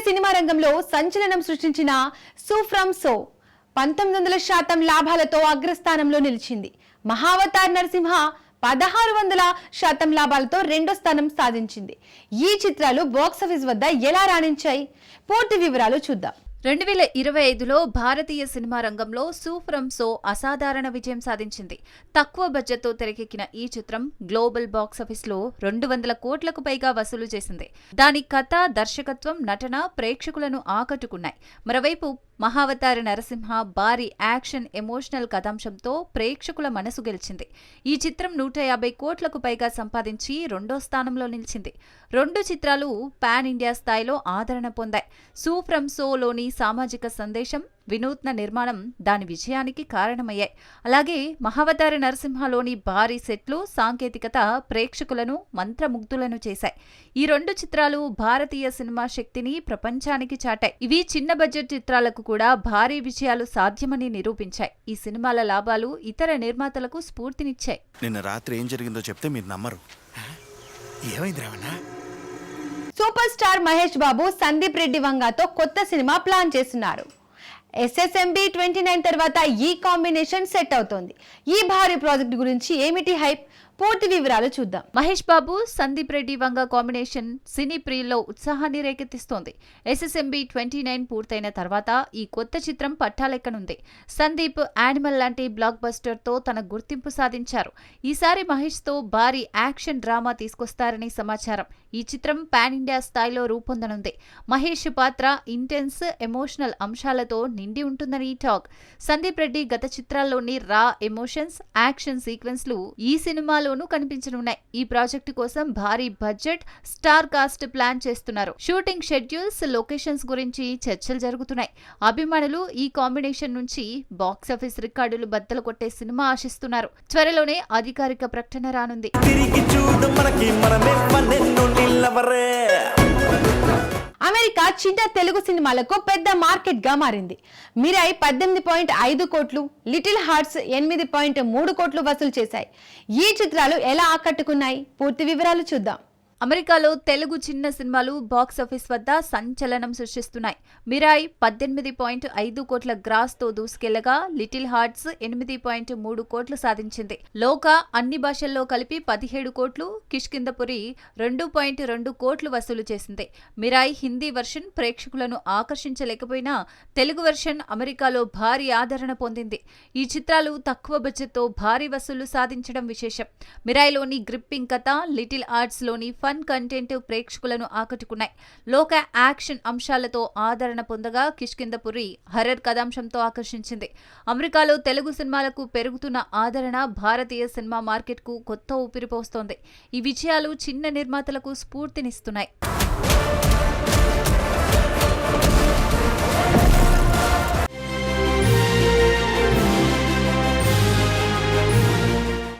Cinema రంగంలో సంచలనం సృష్టించిన సూఫ్రమ్ సో పంతొమ్మిది వందల శాతం లాభాలతో అగ్రస్థానంలో నిలిచింది. మహావతార్ నరసింహ పదహారు వందల శాతం లాభాలతో రెండో స్థానం సాధించింది. ఈ చిత్రాలు బాక్సాఫీస్ వద్ద ఎలా రాణించాయి? పూర్తి వివరాలు చూద్దాం. రెండు వేల ఇరవై ఐదులో భారతీయ సినిమా రంగంలో సూఫ్రమ్ సో అసాధారణ విజయం సాధించింది. తక్కువ బడ్జెట్తో తెరకెక్కిన ఈ చిత్రం గ్లోబల్ బాక్సాఫీస్లో రెండు వందల కోట్లకు పైగా వసూలు చేసింది. దాని కథ దర్శకత్వం నటన ప్రేక్షకులను ఆకట్టుకున్నాయి. మరోవైపు మహావతార నరసింహ భారీ యాక్షన్ ఎమోషనల్ కథాంశంతో ప్రేక్షకుల మనసు గెలిచింది. ఈ చిత్రం నూట యాభై కోట్లకు పైగా సంపాదించి రెండో స్థానంలో నిలిచింది. రెండు చిత్రాలు పాన్ ఇండియా స్థాయిలో ఆదరణ పొందాయి. సూఫ్రమ్ సోలోని సామాజిక సందేశం వినూత్న నిర్మాణం దాని విజయానికి కారణమయ్యాయి. అలాగే మహావతార నరసింహలోని భారీ సెట్లు సాంకేతికత ప్రేక్షకులను మంత్రముగ్ధులను చేశాయి. ఈ రెండు చిత్రాలు భారతీయ సినిమా శక్తిని ప్రపంచానికి చాటాయి. ఇవి చిన్న బడ్జెట్ చిత్రాలకు కూడా భారీ విజయాలు సాధ్యమని నిరూపించాయి. ఈ సినిమాల లాభాలు ఇతర నిర్మాతలకు స్ఫూర్తినిచ్చాయి. నిన్న రాత్రి ఏం జరిగిందో చెప్తే మీరు నమ్మరు. ఏమైంది రావణ సూపర్ స్టార్ మహేష్ బాబు సందీప్ రెడ్డి వంగాతో కొత్త సినిమా ప్లాన్ చేస్తున్నారు. ఎస్ఎస్ఎంబి ట్వంటీ నైన్ తర్వాత ఈ కాంబినేషన్ సెట్ అవుతోంది. ఈ భారీ ప్రాజెక్ట్ గురించి ఏమిటి హైప్? పూర్తి వివరాలు చూద్దాం. మహేష్ బాబు సందీప్ రెడ్డి వంగ కాంబినేషన్ సినీ ప్రియుల్లో ఉత్సాహాన్ని రేకెత్తిస్తోంది. ఎస్ఎస్ఎంబి ట్వంటీ నైన్ పూర్తయిన తర్వాత ఈ కొత్త చిత్రం పట్టాలెక్కనుంది. సందీప్ యానిమల్ లాంటి బ్లాక్ బస్టర్తో తన గుర్తింపు సాధించారు. ఈసారి మహేష్తో భారీ యాక్షన్ డ్రామా తీసుకొస్తారని సమాచారం. ఈ చిత్రం పాన్ ఇండియా స్థాయిలో రూపొందనుంది. మహేష్ పాత్ర ఇంటెన్స్ ఎమోషనల్ అంశాలతో నిండి ఉంటుందని టాక్. సందీప్ రెడ్డి గత చిత్రాల్లోని రా ఎమోషన్స్ యాక్షన్ సీక్వెన్స్లు ఈ సినిమాలో సినిమాలోనూ కనిపించనున్నాయి. ఈ ప్రాజెక్టు కోసం భారీ బడ్జెట్ స్టార్ కాస్ట్ ప్లాన్ చేస్తున్నారు. షూటింగ్ షెడ్యూల్స్ లొకేషన్స్ గురించి చర్చలు జరుగుతున్నాయి. అభిమానులు ఈ కాంబినేషన్ నుంచి బాక్సాఫీస్ రికార్డులు బద్దలు కొట్టే సినిమా ఆశిస్తున్నారు. త్వరలోనే అధికారిక ప్రకటన రానుంది. చిన్న తెలుగు సినిమాలకు పెద్ద మార్కెట్గా మారింది. మిరై పద్దెనిమిది పాయింట్ ఐదు కోట్లు లిటిల్ హార్ట్స్ ఎనిమిది పాయింట్ మూడు కోట్లు వసూలు చేశాయి. ఈ చిత్రాలు ఎలా ఆకట్టుకున్నాయి? పూర్తి వివరాలు చూద్దాం. అమెరికాలో తెలుగు చిన్న సినిమాలు బాక్సాఫీస్ వద్ద సంచలనం సృష్టిస్తున్నాయి. మిరాయి పద్దెనిమిది పాయింట్ ఐదు కోట్ల గ్రాస్తో దూసుకెళ్ళగా లిటిల్ హార్ట్స్ ఎనిమిది పాయింట్ మూడు కోట్లు సాధించింది. లోక అన్ని భాషల్లో కలిపి పదిహేడు కోట్లు కిష్కిందపురి రెండు పాయింట్ రెండు కోట్లు వసూలు చేసింది. మిరాయ్ హిందీ వెర్షన్ ప్రేక్షకులను ఆకర్షించలేకపోయినా తెలుగు వెర్షన్ అమెరికాలో భారీ ఆదరణ పొందింది. ఈ చిత్రాలు తక్కువ బడ్జెట్తో భారీ వసూలు సాధించడం విశేషం. మిరాయిలోని గ్రిప్పింగ్ కథ లిటిల్ ఆర్ట్స్లోని లోని ఫన్ కంటెంట్ ప్రేక్షకులను ఆకట్టుకున్నాయి. లోక యాక్షన్ అంశాలతో ఆదరణ పొందగా కిష్కిందపురి హర్రర్ కథాంశంతో ఆకర్షించింది. అమెరికాలో తెలుగు సినిమాలకు పెరుగుతున్న ఆదరణ భారతీయ సినిమా మార్కెట్కు కొత్త ఊపిరిపోస్తోంది ఈ విజయాలు చిన్న నిర్మాతలకు స్ఫూర్తినిస్తున్నాయి.